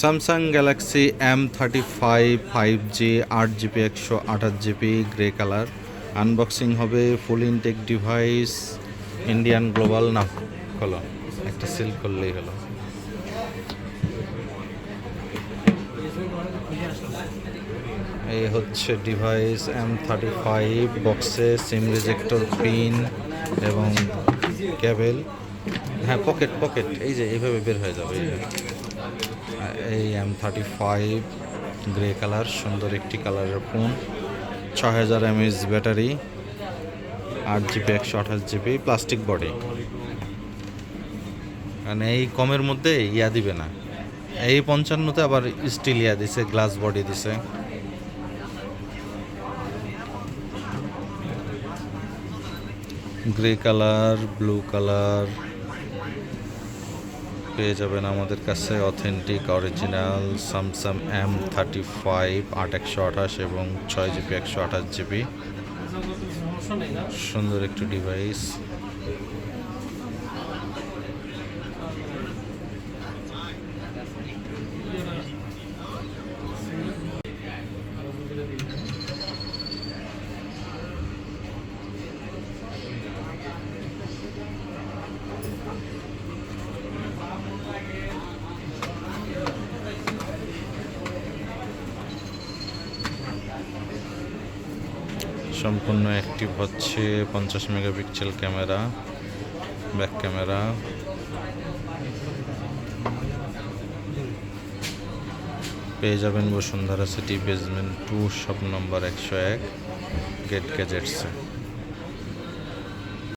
Samsung Galaxy M thirty five five G আট GB একশো আঠাশ জিবি গ্রে কালার আনবক্সিং হবে full intact device Indian global না হলো একটা সিল করলেই হলো। এই হচ্ছে ডিভাইস এম থার্টি ফাইভ বক্সে সিম রিজেক্টর পিন এবং কেবল হ্যাঁ পকেট পকেট এই যে, এইভাবে বের হয়ে যাবে। এই M thirty five grey colour সুন্দর একটি কালারের ফোন ছ হাজার এমএইচ ব্যাটারি, আট জিবি একশো আঠাশ জিবি প্লাস্টিক বডি মানে এই কমের মধ্যে ইয়া দিবে না। এই পঞ্চান্নতে আবার স্টিল ইয়া দিছে গ্লাস বডি দিছে। গ্রে কালার ব্লু কালার পেয়ে যাবেন আমাদের কাছে authentic original Samsung M thirty five আট একশো আঠাশ এবং ছয় জিবি, একশো আঠাশ জিবি। সুন্দর একটি ডিভাইস সম্পূর্ণ অ্যাক্টিভ হচ্ছে পঞ্চাশ মেগাপিক্সেল ক্যামেরা ব্যাক ক্যামেরা। পেয়ে যাবেন Bashundhara city basement two shop number একশো এক গেট গ্যাজেটসে